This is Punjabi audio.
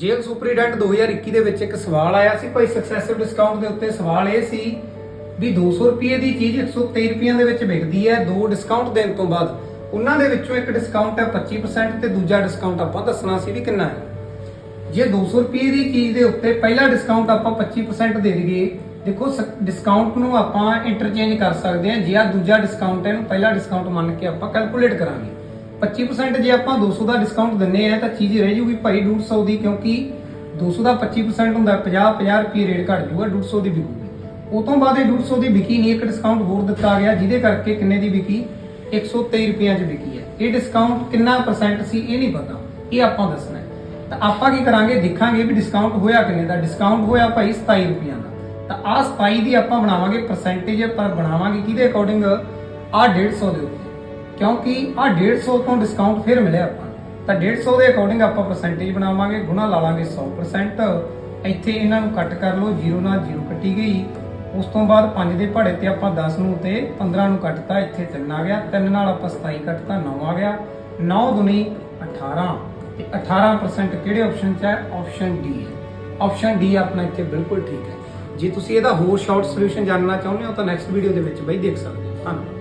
ਜੇਲ੍ਹ ਸੁਪਰੀਡੈਂਟ 2021 ਦੇ ਵਿੱਚ ਇੱਕ ਸਵਾਲ ਆਇਆ ਸੀ ਭਾਈ ਸਕਸੈਸਿਵ ਡਿਸਕਾਊਂਟ ਦੇ ਉੱਤੇ ਸਵਾਲ ਇਹ ਸੀ ਵੀ 200 ਰੁਪਏ ਦੀ ਚੀਜ਼ 123 ਰੁਪਈਆਂ ਦੇ ਵਿੱਚ ਵਿਕਦੀ ਹੈ, ਦੋ ਡਿਸਕਾਊਂਟ ਦੇਣ ਤੋਂ ਬਾਅਦ। ਉਹਨਾਂ ਦੇ ਵਿੱਚੋਂ ਇੱਕ ਡਿਸਕਾਊਂਟ ਹੈ 25% ਤੇ ਦੂਜਾ ਡਿਸਕਾਊਂਟ ਆਪਾਂ ਦੱਸਣਾ ਸੀ ਵੀ ਕਿੰਨਾ ਹੈ। ਜੇ 200 ਰੁਪਏ ਦੀ ਚੀਜ਼ ਦੇ ਉੱਤੇ ਪਹਿਲਾ ਡਿਸਕਾਊਂਟ ਆਪਾਂ 25% ਦੇ ਦਈਏ, ਦੇਖੋ ਡਿਸਕਾਊਂਟ ਨੂੰ ਆਪਾਂ ਇੰਟਰਚੇਂਜ ਕਰ ਸਕਦੇ ਹਾਂ, ਜੇ ਆ ਦੂਜਾ ਡਿਸਕਾਊਂਟ ਹੈ, ਇਹਨੂੰ ਪਹਿਲਾ ਡਿਸਕਾਊਂਟ ਮੰਨ ਕੇ ਆਪਾਂ ਕੈਲਕੂਲੇਟ ਕਰਾਂਗੇ। 25% ਜੇ ਆਪਾਂ 200 ਦਾ ਡਿਸਕਾਊਂਟ ਦਿੰਨੇ ਆ, ਤਾਂ ਚੀਜ਼ ਰਹਿ ਜੂਗੀ ਭਾਈ 150 ਦੀ, ਕਿਉਂਕਿ 200 ਦਾ 25% ਹੁੰਦਾ 50 50 ਰੁਪਏ ਰੇਟ ਘਟ ਜੂਗਾ 150 ਦੀ ਵਿਕੂਗੀ। ਉਹ ਤੋਂ ਬਾਅਦ ਇਹ 150 ਦੀ ਵਿਕੀ ਨਹੀਂ, ਇੱਕ ਡਿਸਕਾਊਂਟ ਹੋਰ ਦਿੱਤਾ ਗਿਆ, ਜਿਹਦੇ ਕਰਕੇ ਕਿੰਨੇ ਦੀ ਵਿਕੀ? 123 ਰੁਪਈਆਂ 'ਚ ਵਿਕੀ ਹੈ। ਇਹ ਡਿਸਕਾਊਂਟ ਕਿੰਨਾ ਪਰਸੈਂਟ ਸੀ, ਇਹ ਨਹੀਂ ਪਤਾ। ਇਹ ਆਪਾਂ ਦੱਸਣਾ ਤਾਂ ਆਪਾਂ ਕੀ ਕਰਾਂਗੇ? ਦੇਖਾਂਗੇ ਵੀ ਡਿਸਕਾਊਂਟ ਹੋਇਆ ਕਿੰਨੇ ਦਾ। ਡਿਸਕਾਊਂਟ ਹੋਇਆ ਭਾਈ 27 ਰੁਪਈਆਂ ਦਾ। ਤਾਂ ਆ 27 ਦੀ ਆਪਾਂ ਬਣਾਵਾਂਗੇ ਪਰਸੈਂਟੇਜ ਪਰ ਬਣਾਵਾਂਗੇ ਕਿਹਦੇ ਅਕੋਰਡਿੰਗ ਆ 150 ਦੇ ਉੱਤੇ। ਕਿਉਂਕਿ ਆ 150 ਤੋਂ ਡਿਸਕਾਊਂਟ ਫਿਰ ਮਿਲਿਆ ਆਪਾਂ। ਨੂੰ। ਤਾਂ 150 ਦੇ ਅਕੋਰਡਿੰਗ ਆਪਾਂ ਪਰਸੈਂਟੇਜ ਬਣਾਵਾਂਗੇ, ਗੁਣਾ ਲਾ ਲਾਂਗੇ 100% ਇੱਥੇ ਇਹਨਾਂ ਨੂੰ ਕੱਟ ਕਰ ਲਓ 0 ਨਾਲ 0 ਕੱਟੀ ਗਈ। ਉਸ ਤੋਂ ਬਾਅਦ 5 ਦੇ ਪਹਾੜੇ ਤੇ ਆਪਾਂ 10 ਨੂੰ ਤੇ 15 ਨੂੰ ਕੱਟਤਾ, ਇੱਥੇ 3 ਆ ਗਿਆ। 3 ਨਾਲ ਆਪਾਂ 27 ਕੱਟਤਾ 9 ਆ ਗਿਆ। 9 ਦੁਨੀ 18 ਤੇ 18% ਕਿਹੜੇ ਆਪਸ਼ਨ 'ਚ ਹੈ? ਆਪਸ਼ਨ ਡੀ ਹੈ। ਆਪਸ਼ਨ ਡੀ ਆਪਣਾ ਇੱਥੇ ਬਿਲਕੁਲ ਠੀਕ ਹੈ। ਜੇ ਤੁਸੀਂ ਇਹਦਾ ਹੋਰ ਸ਼ਾਰਟ ਸੋਲੂਸ਼ਨ ਜਾਣਨਾ ਚਾਹੁੰਦੇ ਹੋ ਤਾਂ ਨੈਕਸਟ ਵੀਡੀਓ ਦੇ ਵਿੱਚ ਬਈ ਦੇਖ ਸਕਦੇ ਹੋ। ਧੰਨਵਾਦ।